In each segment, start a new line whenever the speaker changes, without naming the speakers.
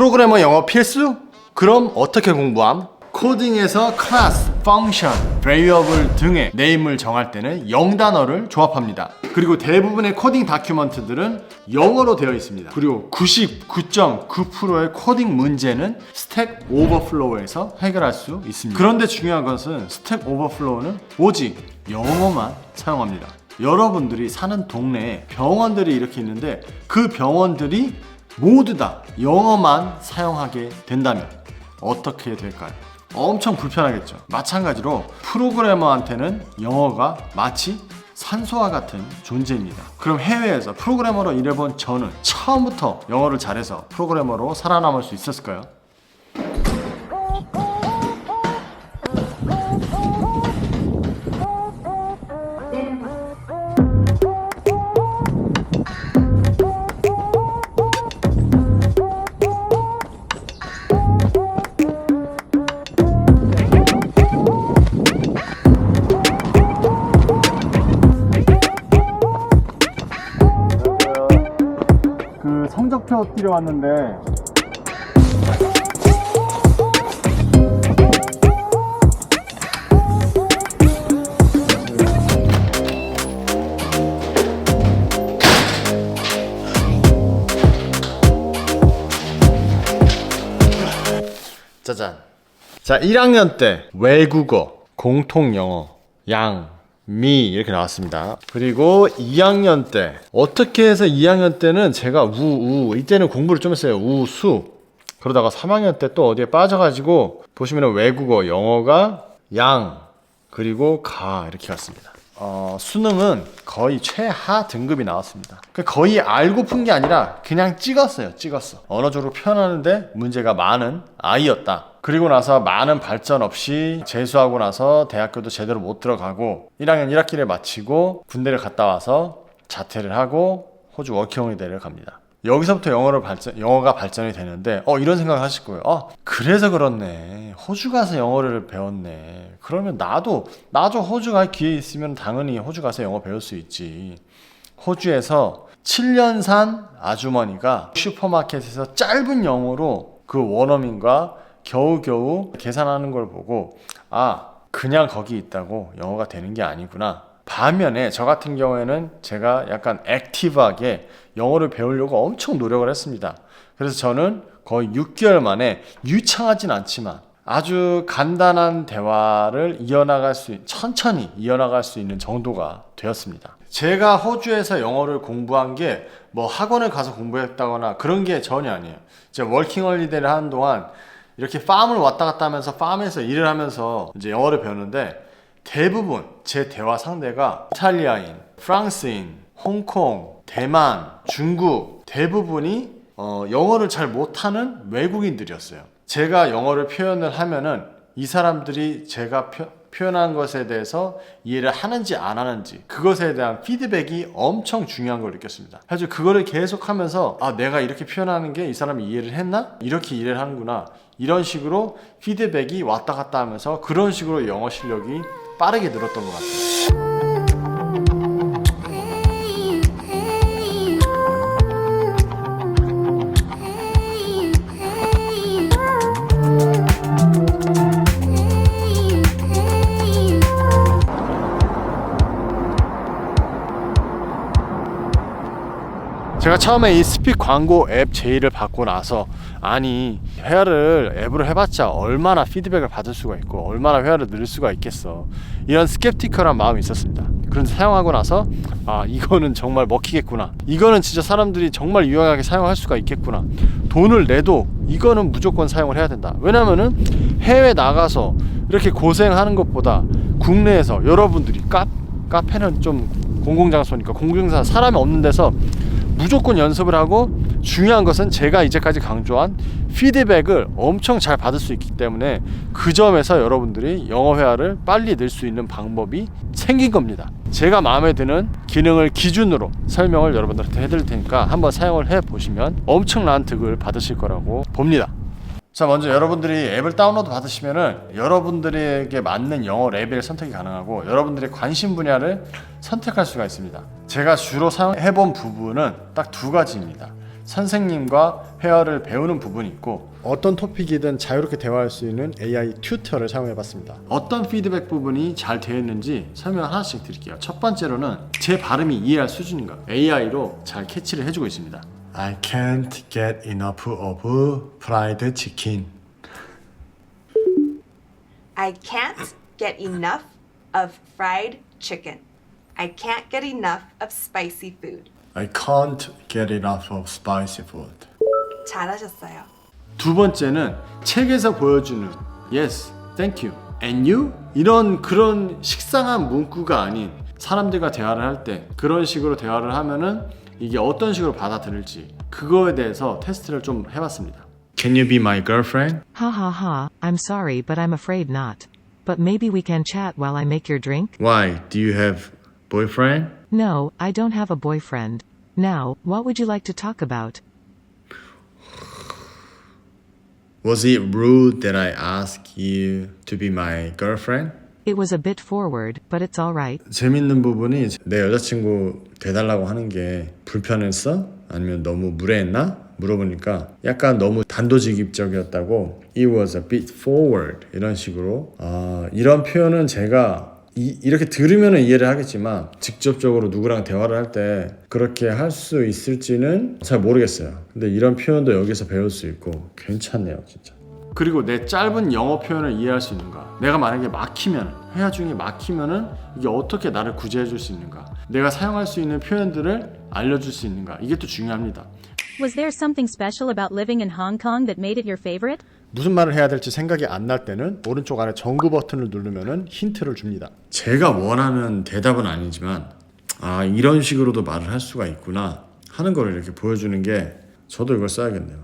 프로그래머 영어 필수? 그럼 어떻게 공부함? 코딩에서 클래스, 펑션, variable 등의 네임을 정할 때는 0단어를 조합합니다. 그리고 대부분의 코딩 다큐먼트들은 영어로 되어 있습니다. 그리고 99.9%의 코딩 문제는 스택 오버플로우에서 해결할 수 있습니다. 그런데 중요한 것은 스택 오버플로우는 오직 영어만 사용합니다. 여러분들이 사는 동네에 병원들이 이렇게 있는데 그 병원들이 모두 다 영어만 사용하게 된다면 어떻게 될까요? 엄청 불편하겠죠. 마찬가지로 프로그래머한테는 영어가 마치 산소와 같은 존재입니다. 그럼 해외에서 프로그래머로 일해본 저는 처음부터 영어를 잘해서 프로그래머로 살아남을 수 있었을까요? 뛰러 왔는데 짜잔. 자, 1학년 때 외국어, 공통 영어, 양, 미 이렇게 나왔습니다. 그리고 2학년 때 어떻게 해서 2학년 때는 제가 우, 우 이때는 공부를 좀 했어요. 우, 수. 그러다가 3학년 때 또 어디에 빠져가지고 보시면 외국어, 영어가 양, 그리고 가 이렇게 갔습니다. 어, 수능은 거의 최하 등급이 나왔습니다. 그 거의 알고 푼 게 아니라 그냥 찍었어요. 찍었어. 언어적으로 표현하는데 문제가 많은 아이였다. 그리고 나서 많은 발전 없이 재수하고 나서 대학교도 제대로 못 들어가고 1학년 1학기를 마치고 군대를 갔다 와서 자퇴를 하고 호주 워킹홀리데이를 갑니다. 여기서부터 영어를 발전, 영어가 발전이 되는데, 어, 이런 생각을 하실 거예요. 어, 그래서 그렇네. 호주 가서 영어를 배웠네. 그러면 나도, 나도 호주 갈 기회 있으면 당연히 호주 가서 영어 배울 수 있지. 호주에서 7년 산 아주머니가 슈퍼마켓에서 짧은 영어로 그 원어민과 겨우겨우 계산하는 걸 보고, 아, 그냥 거기 있다고 영어가 되는 게 아니구나. 반면에 저 같은 경우에는 제가 약간 액티브하게 영어를 배우려고 엄청 노력을 했습니다. 그래서 저는 거의 6개월 만에 유창하진 않지만 아주 간단한 대화를 이어나갈 수, 있- 천천히 이어나갈 수 있는 정도가 되었습니다. 제가 호주에서 영어를 공부한 게 뭐 학원을 가서 공부했다거나 그런 게 전혀 아니에요. 제가 워킹 홀리데이를 하는 동안 이렇게 팜을 왔다 갔다 하면서 팜에서 일을 하면서 이제 영어를 배웠는데 대부분 제 대화 상대가 이탈리아인, 프랑스인, 홍콩, 대만, 중국 대부분이 어, 영어를 잘 못하는 외국인들이었어요. 제가 영어를 표현을 하면은 이 사람들이 제가 표, 표현한 것에 대해서 이해를 하는지 안 하는지 그것에 대한 피드백이 엄청 중요한 걸 느꼈습니다. 그래서 그거를 계속 하면서 아 내가 이렇게 표현하는 게 이 사람이 이해를 했나? 이렇게 이해를 하는구나. 이런 식으로 피드백이 왔다 갔다 하면서 그런 식으로 영어 실력이 빠르게 늘었던 것 같아요. 제가 처음에 이 스픽 광고 앱 제의를 받고 나서 아니 회화를 앱으로 해봤자 얼마나 피드백을 받을 수가 있고 얼마나 회화를 늘릴 수가 있겠어. 이런 스캡티컬한 마음이 있었습니다. 그런데 사용하고 나서 아 이거는 정말 먹히겠구나. 이거는 진짜 사람들이 정말 유용하게 사용할 수가 있겠구나. 돈을 내도 이거는 무조건 사용을 해야 된다. 왜냐면은 해외 나가서 이렇게 고생하는 것보다 국내에서 여러분들이 카, 카페는 좀 공공장소니까 공공장소 사람이 없는 데서 무조건 연습을 하고 중요한 것은 제가 이제까지 강조한 피드백을 엄청 잘 받을 수 있기 때문에 그 점에서 여러분들이 영어 회화를 빨리 늘 수 있는 방법이 생긴 겁니다. 제가 마음에 드는 기능을 기준으로 설명을 여러분들한테 해드릴 테니까 한번 사용을 해 보시면 엄청난 득을 받으실 거라고 봅니다. 자 먼저 여러분들이 앱을 다운로드 받으시면은 여러분들에게 맞는 영어 레벨 선택이 가능하고 여러분들의 관심 분야를 선택할 수가 있습니다. 제가 주로 사용해본 부분은 딱 두 가지입니다. 선생님과 회화를 배우는 부분이 있고 어떤 토픽이든 자유롭게 대화할 수 있는 AI 튜터를 사용해 봤습니다. 어떤 피드백 부분이 잘 되어 있는지 설명 하나씩 드릴게요. 첫 번째로는 제 발음이 이해할 수준인가 AI로 잘 캐치를 해주고 있습니다. I can't get enough of fried chicken.
I can't get enough of fried chicken. I can't get enough of spicy food.
I can't get enough of spicy food.
잘하셨어요.
두 번째는 책에서 보여주는 yes, thank you, and you 이런 그런 식상한 문구가 아닌 사람들과 대화를 할 때 그런 식으로 대화를 하면은 이게 어떤 식으로 받아들일지 그거에 대해서 테스트를 좀 해봤습니다. Can you be my girlfriend?
Ha ha ha, I'm sorry but I'm afraid not. But maybe we can chat while I make your drink?
Why? Do you have boyfriend?
No, I don't have a boyfriend. Now, what would you like to talk about?
Was it rude that I asked you to be my girlfriend?
It was a bit forward, but it's alright.
재밌는 부분이 내 여자친구 돼달라고 하는 게 불편했어? 아니면 너무 무례했나? 물어보니까 약간 너무 단도직입적이었다고 It was a bit forward 이런 식으로 아, 이런 표현은 제가 이, 이렇게 들으면 이해를 하겠지만 직접적으로 누구랑 대화를 할 때 그렇게 할 수 있을지는 잘 모르겠어요 근데 이런 표현도 여기서 배울 수 있고 괜찮네요 진짜 그리고 내 짧은 영어 표현을 이해할 수 있는가? 내가 만약에 막히면 회화 중에 막히면은 이게 어떻게 나를 구제해 줄 수 있는가? 내가 사용할 수 있는 표현들을 알려줄 수 있는가? 이게 또 중요합니다.
Was there something special about living in Hong Kong that made it your favorite?
무슨 말을 해야 될지 생각이 안 날 때는 오른쪽 아래 정구 버튼을 누르면은 힌트를 줍니다. 제가 원하는 대답은 아니지만 아 이런 식으로도 말을 할 수가 있구나 하는 거를 이렇게 보여주는 게 저도 이걸 써야겠네요.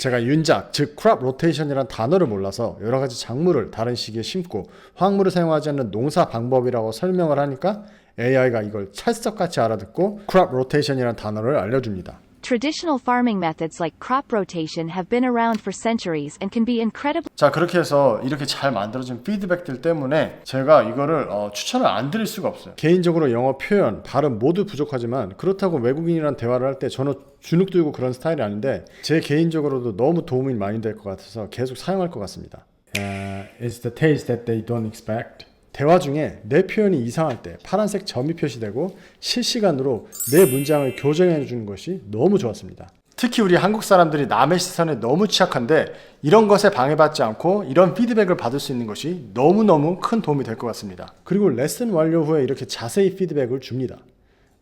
제가 윤작, 즉 크롭 로테이션이란 단어를 몰라서 여러 가지 작물을 다른 시기에 심고 화학물을 사용하지 않는 농사 방법이라고 설명을 하니까 AI가 이걸 찰떡같이 알아듣고 크롭 로테이션이란 단어를 알려줍니다.
Traditional farming methods like crop rotation have been around for centuries and can be incredibly
자 그렇게 해서 이렇게 잘 만들어진 피드백들 때문에 제가 이거를 어, 추천을 안 드릴 수가 없어요 개인적으로 영어 표현 발음 모두 부족하지만 그렇다고 외국인이랑 대화를 할 때 저는 주눅 들고 그런 스타일이 아닌데 제 개인적으로도 너무 도움이 많이 될 것 같아서 계속 사용할 것 같습니다 uh, It's the taste that they don't expect 대화 중에 내 표현이 이상할 때 파란색 점이 표시되고 실시간으로 내 문장을 교정해 주는 것이 너무 좋았습니다. 특히 우리 한국 사람들이 남의 시선에 너무 취약한데 이런 것에 방해받지 않고 이런 피드백을 받을 수 있는 것이 너무너무 큰 도움이 될 것 같습니다. 그리고 레슨 완료 후에 이렇게 자세히 피드백을 줍니다.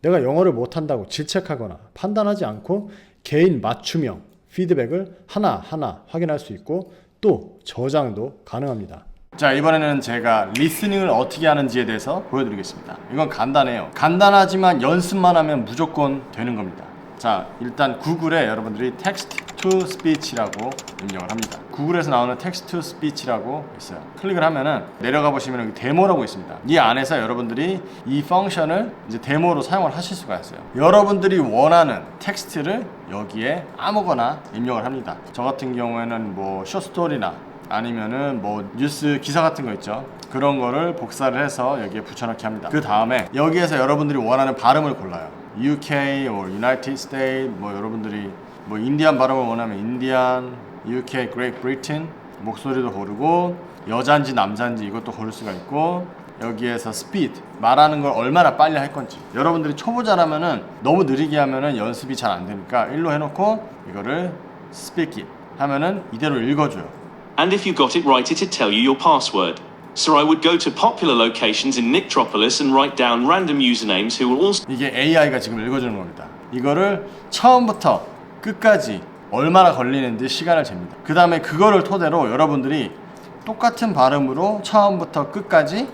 내가 영어를 못한다고 질책하거나 판단하지 않고 개인 맞춤형 피드백을 하나하나 확인할 수 있고 또 저장도 가능합니다. 자 이번에는 제가 리스닝을 어떻게 하는지에 대해서 보여드리겠습니다. 이건 간단해요. 간단하지만 연습만 하면 무조건 되는 겁니다. 자 일단 구글에 여러분들이 text to speech라고 입력을 합니다. 구글에서 나오는 text to speech라고 있어요. 클릭을 하면은 내려가 보시면 여기 데모라고 있습니다. 이 안에서 여러분들이 이 펑션을 이제 데모로 사용을 하실 수가 있어요. 여러분들이 원하는 텍스트를 여기에 아무거나 입력을 합니다. 저 같은 경우에는 뭐 쇼스토리나 아니면은 뭐 뉴스 기사 같은 거 있죠. 그런 거를 복사를 해서 여기에 붙여넣기 합니다. 그 다음에 여기에서 여러분들이 원하는 발음을 골라요. UK, or United States, 뭐 여러분들이 뭐 인디안 발음을 원하면 인디안, UK, Great Britain 목소리도 고르고 여잔지 남잔지 이것도 고를 수가 있고 여기에서 speed 말하는 걸 얼마나 빨리 할 건지 여러분들이 초보자라면은 너무 느리게 하면은 연습이 잘 안 되니까 일로 해놓고 이거를 it 하면은 이대로 읽어줘요.
And if you got it right, it'd tell you your password. So I would go to popular locations in Nicktropolis and write down random usernames who will also
이게 AI가 지금 읽어주는 겁니다. 이거를 처음부터 끝까지 얼마나 걸리는지 시간을 잽니다. 그 다음에 그거를 토대로 여러분들이 똑같은 발음으로 처음부터 끝까지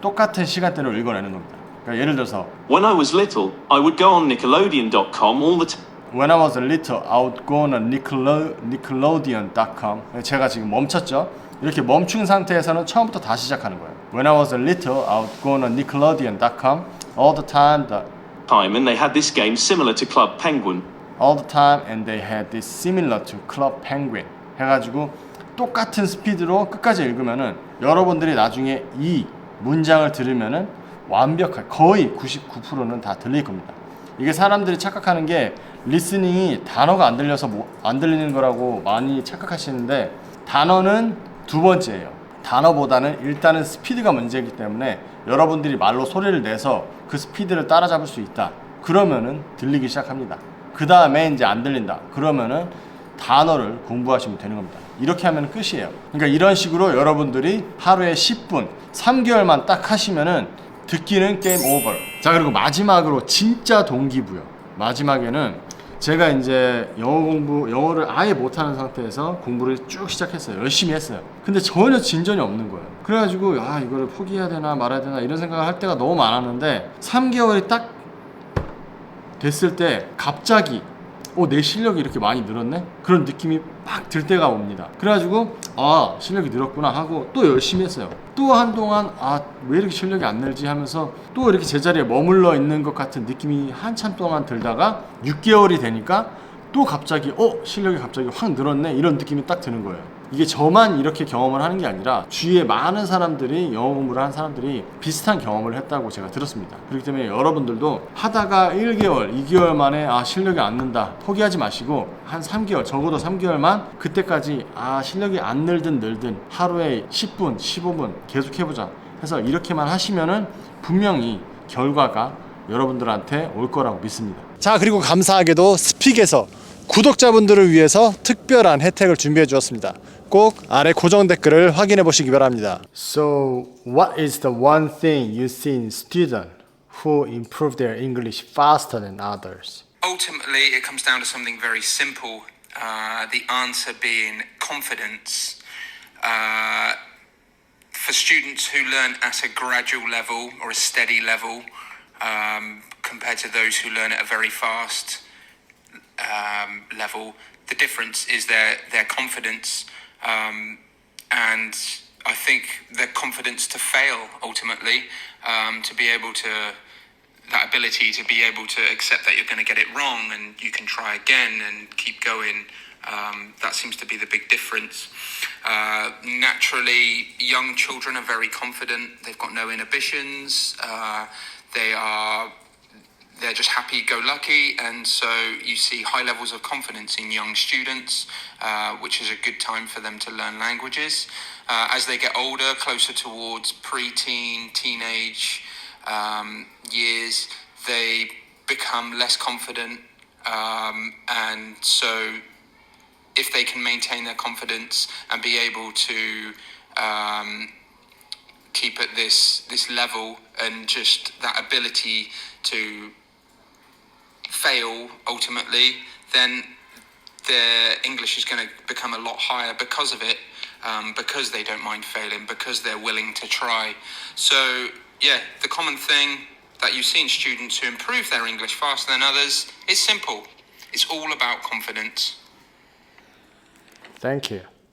똑같은 시간대로 읽어내는 겁니다. 그러니까 예를 들어서
When I was little, I would go on Nickelodeon.com all the time.
When I was little, I would go on Nickelode- Nickelodeon.com 제가 지금 멈췄죠? 이렇게 멈춘 상태에서는 처음부터 다시 시작하는 거예요. When I was little, I would go on Nickelodeon.com all the time. The,
time and they had this game similar to Club Penguin.
all the time and they had this similar to Club Penguin 해가지고 똑같은 스피드로 끝까지 읽으면은 여러분들이 나중에 이 문장을 들으면은 완벽한 거의 99%는 다 들릴 겁니다. 이게 사람들이 착각하는 게 리스닝이 단어가 안 들려서 뭐, 안 들리는 거라고 많이 착각하시는데 단어는 두 번째예요. 단어보다는 일단은 스피드가 문제이기 때문에 여러분들이 말로 소리를 내서 그 스피드를 따라잡을 수 있다. 그러면은 들리기 시작합니다. 그 다음에 이제 안 들린다. 그러면은 단어를 공부하시면 되는 겁니다. 이렇게 하면 끝이에요. 그러니까 이런 식으로 여러분들이 하루에 10분, 3개월만 딱 하시면은 듣기는 게임 오버. 자, 그리고 마지막으로 진짜 동기부여. 마지막에는 제가 이제 영어 공부, 영어를 아예 못하는 상태에서 공부를 쭉 시작했어요. 열심히 했어요. 근데 전혀 진전이 없는 거예요. 그래가지고, 아, 이거를 포기해야 되나 말아야 되나 이런 생각을 할 때가 너무 많았는데, 3개월이 딱 됐을 때 갑자기 어, 내 실력이 이렇게 많이 늘었네? 그런 느낌이 막 들 때가 옵니다. 그래가지고, 아, 실력이 늘었구나 하고 또 열심히 했어요. 또 한동안, 아, 왜 이렇게 실력이 안 늘지 하면서 또 이렇게 제자리에 머물러 있는 것 같은 느낌이 한참 동안 들다가 6개월이 되니까 또 갑자기, 어, 실력이 갑자기 확 늘었네? 이런 느낌이 딱 드는 거예요. 이게 저만 이렇게 경험을 하는 게 아니라 주위에 많은 사람들이 영어 공부를 한 사람들이 비슷한 경험을 했다고 제가 들었습니다. 그렇기 때문에 여러분들도 하다가 1개월, 2개월 만에 아 실력이 안 는다 포기하지 마시고 한 3개월 적어도 3개월만 그때까지 아 실력이 안 늘든 늘든 하루에 10분, 15분 계속 해보자 해서 이렇게만 하시면은 분명히 결과가 여러분들한테 올 거라고 믿습니다. 자 그리고 감사하게도 스픽에서 구독자분들을 위해서 특별한 혜택을 준비해 주었습니다. 꼭 아래 고정 댓글을 확인해 보시기 바랍니다. So, what is the one thing you see in student who improve their English faster than others?
ultimately, it comes down to something very simple. Uh, the answer being confidence. Uh, for students who learn at a gradual level or a steady level, um, compared to those who learn at a very fast um, level, the difference is their their confidence, um, and I think their confidence to fail ultimately, um, to be able to that ability to be able to accept that you're going to get it wrong and you can try again and keep going. Um, that seems to be the big difference. Uh, naturally, young children are very confident. They've got no inhibitions. Uh, they are they're just happy-go-lucky, and so you see high levels of confidence in young students, uh, which is a good time for them to learn languages. Uh, as they get older, closer towards pre-teen, teenage um, years, they become less confident, um, and so if they can maintain their confidence and be able to um, keep at this this level and just that ability to fail ultimately, then their English is going to become a lot higher because of it, um, because they don't mind failing, because they're willing to try. So, yeah, the common thing that you see in students who improve their English faster than others is simple. It's all about confidence.
Thank you.